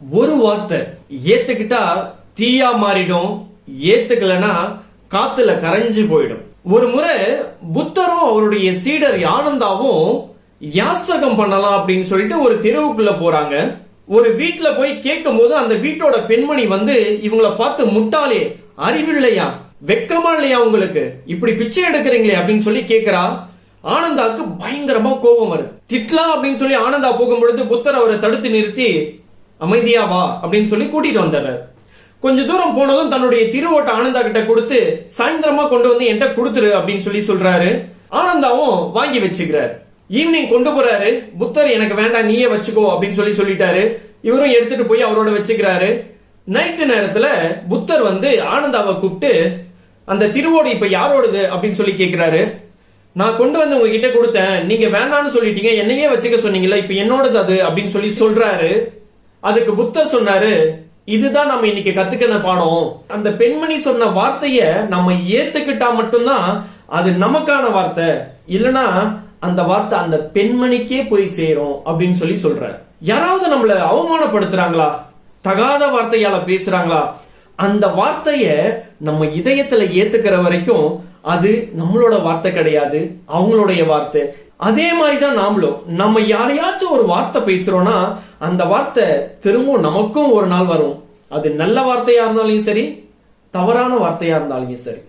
ஒரு வார்த்தை ஏத்துக்கிட்டா தீயா மாறிடும் ஏத்துக்கலனா காத்துல கரைஞ்சு போயிடும். ஒரு முறை புத்தரும் அவருடைய சீடர் ஆனந்தாவும் யாசகம் பண்ணலாம் அப்படின்னு சொல்லிட்டு ஒரு தெருவுக்குள்ள போறாங்க. ஒரு வீட்டுல போய் கேட்கும் போது அந்த வீட்டோட பெண்மணி வந்து இவங்கள பார்த்து முட்டாளே அறிவில்லையா? வெக்கமா இல்லையா உங்களுக்கு? இப்படி பிச்சை எடுக்கிறீங்களே அப்படின்னு சொல்லி கேக்குறா ஆனந்தாக்கு பயங்கரமா கோபம் வருது திட்லாம் அப்படின்னு சொல்லி ஆனந்தா போகும் பொழுது புத்தர் அவரை தடுத்து நிறுத்தி அமைதியா வா அப்படின்னு சொல்லி கூட்டிட்டு வந்துடுறாரு கொஞ்ச தூரம் போனதும் தன்னுடைய திருவோட்ட ஆனந்தா கிட்ட கொடுத்து சாயந்தரமா கொண்டு வந்து என்கிட்ட கொடுத்துரு அப்படின்னு சொல்லி சொல்றாரு. ஆனந்தாவும் வாங்கி வச்சுக்கிறாரு. ஈவினிங் கொண்டு போறாரு. புத்தர் எனக்கு வேண்டாம் நீயே வச்சுக்கோ அப்படின்னு சொல்லி சொல்லிட்டாரு. இவரும் எடுத்துட்டு போய் அவரோட வச்சுக்கிறாரு. நைட்டு நேரத்துல புத்தர் வந்து ஆனந்தாவை கூப்பிட்டு அந்த திருவோடு இப்ப யாரோடது? அப்படின்னு சொல்லி கேக்குறாரு. நான் கொண்டு வந்து உங்ககிட்ட கொடுத்தேன். நீங்க வேண்டாம்னு சொல்லிட்டீங்க. என்னையே வச்சுக்க சொன்னீங்களா இப்ப என்னோடது அது? அப்படின்னு சொல்லி சொல்றாரு. அதுக்கு புத்தர் சொன்னாரு இதுதான் நம்ம இன்னைக்கு கத்துக்கின பாடம். அந்த பெண்மணி சொன்ன வார்த்தைய நம்ம ஏத்துக்கிட்டா மட்டும்தான் அது நமக்கான வார்த்தை. இல்லனா அந்த வார்த்தை அந்த பெண்மணிக்கே போய் சேரும் அப்படின்னு சொல்லி சொல்ற யாராவது நம்மள அவமானப்படுத்துறாங்களா? தகாத வார்த்தையால பேசுறாங்களா? அந்த வார்த்தைய நம்ம இதயத்துல ஏத்துக்கிற வரைக்கும் அது நம்மளோட வார்த்தை கிடையாது அவங்களுடைய வார்த்தை. அதே மாதிரிதான் நாமளும். நம்ம யாரையாச்சும் ஒரு வார்த்தை பேசுறோம்னா அந்த வார்த்தை திரும்பவும் நமக்கும் ஒரு நாள் வரும். அது நல்ல வார்த்தையா இருந்தாலும் சரி தவறான வார்த்தையா இருந்தாலும் சரி.